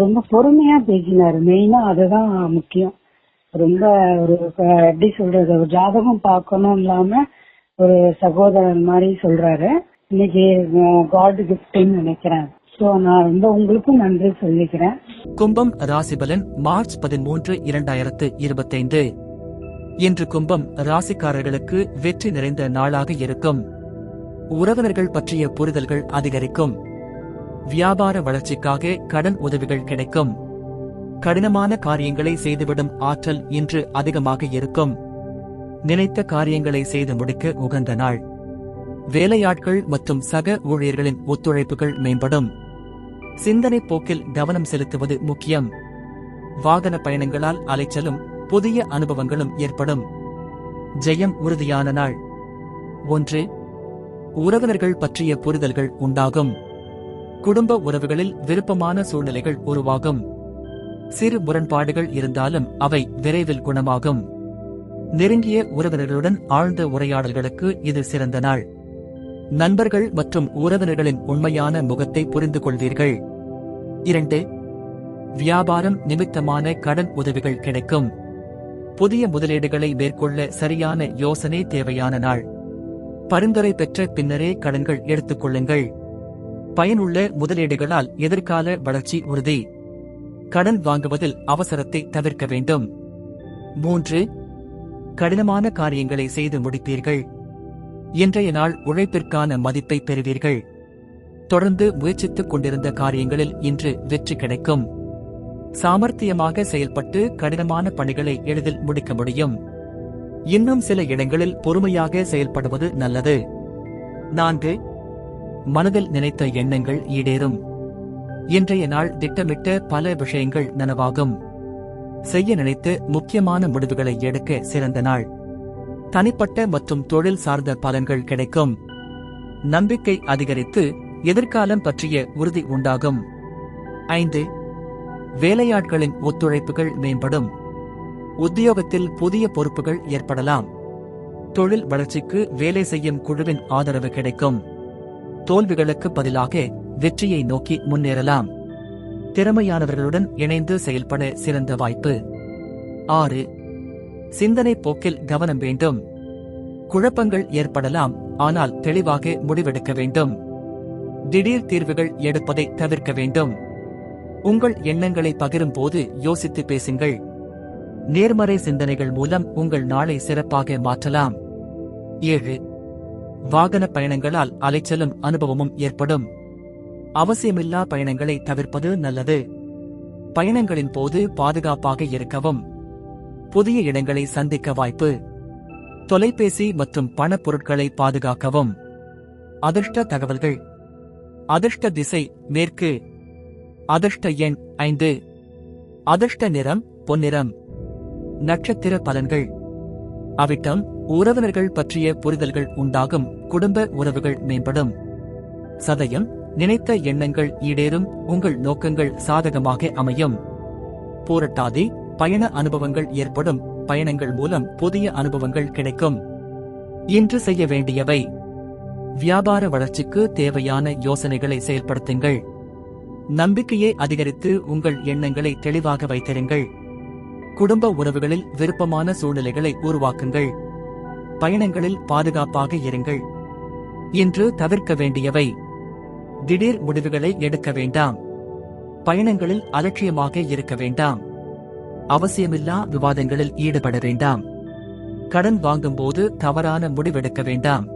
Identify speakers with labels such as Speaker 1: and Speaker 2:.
Speaker 1: ரொம்ப பொறுமையா பேசினாரு. மெயினா அதுதான் முக்கியம். ரொம்ப ஒரு எப்படி சொல்றது ஒரு ஜாதகம் பார்க்கணும் இல்லாம ஒரு சகோதரன் மாதிரி சொல்றாரு. இன்னைக்கு காட் கிஃப்ட்னு நினைக்கிறேன். சோ நான் ரொம்ப உங்களுக்கும் நன்றி சொல்லிக்கிறேன்.
Speaker 2: கும்பம் ராசிபலன் மார்ச் பதிமூன்று இரண்டாயிரத்து இருபத்தைந்து. இன்று கும்பம் ராசிக்காரர்களுக்கு வெற்றி நிறைந்த நாளாக இருக்கும். உறவினர்கள் பற்றிய புரிதல்கள் அதிகரிக்கும். வியாபார வளர்ச்சிக்காக கடன் உதவிகள் கிடைக்கும். கடினமான காரியங்களை செய்துவிடும் ஆற்றல் இன்று அதிகமாக இருக்கும். நினைத்த காரியங்களை செய்து முடிக்க உகந்த நாள். வேலையாட்கள் மற்றும் சக ஊழியர்களின் ஒத்துழைப்புகள் மேம்படும். சிந்தனை போக்கில் கவனம் செலுத்துவது முக்கியம். வாகன பயணங்களால் அலைச்சலும் புதிய அனுபவங்களும் ஏற்படும். ஜெயம் உறுதியான நாள். ஒன்று. உறவினர்கள் பற்றிய புரிதல்கள் உண்டாகும். குடும்ப உறவுகளில் விருப்பமான சூழ்நிலைகள் உருவாகும். சிறு முரண்பாடுகள் இருந்தாலும் அவை விரைவில் குணமாகும். நெருங்கிய உறவினர்களுடன் ஆழ்ந்த உரையாடல்களுக்கு இது சிறந்த நாள். நண்பர்கள் மற்றும் உறவினர்களின் உண்மையான முகத்தை புரிந்து கொள்வீர்கள். இரண்டு வியாபாரம் நிமித்தமான கடன் உதவிகள் கிடைக்கும். புதிய முதலீடுகளை மேற்கொள்ள சரியான யோசனை தேவையான நாள். பரிந்துரை பெற்ற பின்னரே கடன்கள் எடுத்துக் கொள்ளுங்கள். பயனுள்ள முதலீடுகளால் எதிர்கால வளர்ச்சி உறுதி. கடன் வாங்குவதில் அவசரத்தை தவிர்க்க வேண்டும். மூன்று கடினமான காரியங்களை செய்து முடிப்பீர்கள். இன்றைய நாள் உழைப்பிற்கான மதிப்பை பெறுவீர்கள். தொடர்ந்து முயற்சித்துக் கொண்டிருந்த காரியங்களில் இன்று வெற்றி கிடைக்கும். சாமர்த்தியமாக செயல்பட்டு கடினமான பணிகளை எளிதில் முடிக்க முடியும். இன்னும் சில இடங்களில் பொறுமையாக செயல்படுவது நல்லது. நான்கு மனதில் நினைத்த எண்ணங்கள் ஈடேறும். இன்றைய நாள் திட்டமிட்ட பல விஷயங்கள் நனவாகும். செய்ய நினைத்து முக்கியமான முடிவுகளை எடுக்க சிறந்த நாள். தனிப்பட்ட மற்றும் தொழில் சார்ந்த பலன்கள் கிடைக்கும். நம்பிக்கை அதிகரித்து எதிர்காலம் பற்றிய உறுதி உண்டாகும். ஐந்து வேலையாட்களின் ஒத்துழைப்புகள் மேம்படும். உத்தியோகத்தில் புதிய பொறுப்புகள் ஏற்படலாம். தொழில் வளர்ச்சிக்கு வேலை செய்யும் குழுவின் ஆதரவு கிடைக்கும். தோல்விகளுக்கு பதிலாக வெற்றியை நோக்கி முன்னேறலாம். திறமையானவர்களுடன் இணைந்து செயல்பட சிறந்த வாய்ப்பு. ஆறு. சிந்தனை போக்கில் கவனம் வேண்டும். குழப்பங்கள் ஏற்படலாம் ஆனால் தெளிவாக முடிவெடுக்க வேண்டும். திடீர் தீர்வுகள் எடுப்பதை தவிர்க்க வேண்டும். உங்கள் எண்ணங்களை பகிரும் போது யோசித்து பேசுங்கள். நேர்மறை சிந்தனைகள் மூலம் உங்கள் நாளை சிறப்பாக மாற்றலாம். ஏழு. வாகன பயணங்களால் அலைச்சலும் அனுபவமும் ஏற்படும். அவசியமில்லா பயணங்களை தவிர்ப்பது நல்லது. பயணங்களின் போது பாதுகாப்பாக இருக்கவும். புதிய இடங்களை சந்திக்க வாய்ப்பு. தொலைபேசி மற்றும் பணப் பொருட்களை பாதுகாக்கவும். அதிர்ஷ்ட தகவல்கள். அதிர்ஷ்ட திசை மேற்கு. அதிர்ஷ்ட எண் ஐந்து. அதிர்ஷ்ட நிறம் பொன்னிறம். நட்சத்திர பலன்கள். அவிட்டம் உறவினர்கள் பற்றிய புரிதல்கள் உண்டாகும் குடும்ப உறவுகள் மேம்படும். சதயம் நினைத்த எண்ணங்கள் ஈடேறும் உங்கள் நோக்கங்கள் சாதகமாக அமையும். பூரட்டாதி பயண அனுபவங்கள் ஏற்படும் பயணங்கள் மூலம் புதிய அனுபவங்கள் கிடைக்கும். இன்று செய்ய வேண்டியவை. வியாபார வளர்ச்சிக்கு தேவையான யோசனைகளை செயல்படுத்துங்கள். நம்பிக்கையை அதிகரித்து உங்கள் எண்ணங்களை தெளிவாக வைத்திருங்கள். குடும்ப உறவுகளில் விருப்பமான சூழ்நிலைகளை உருவாக்குங்கள். பயணங்களில் பாதுகாப்பாக இருங்கள். இன்று தவிர்க்க வேண்டியவை. திடீர் முடிவுகளை எடுக்க வேண்டாம். பயணங்களில் அலட்சியமாக இருக்க வேண்டாம். அவசியமில்லா விவாதங்களில் ஈடுபட வேண்டாம். கடன் வாங்கும்போது தவறான முடிவெடுக்க வேண்டாம்.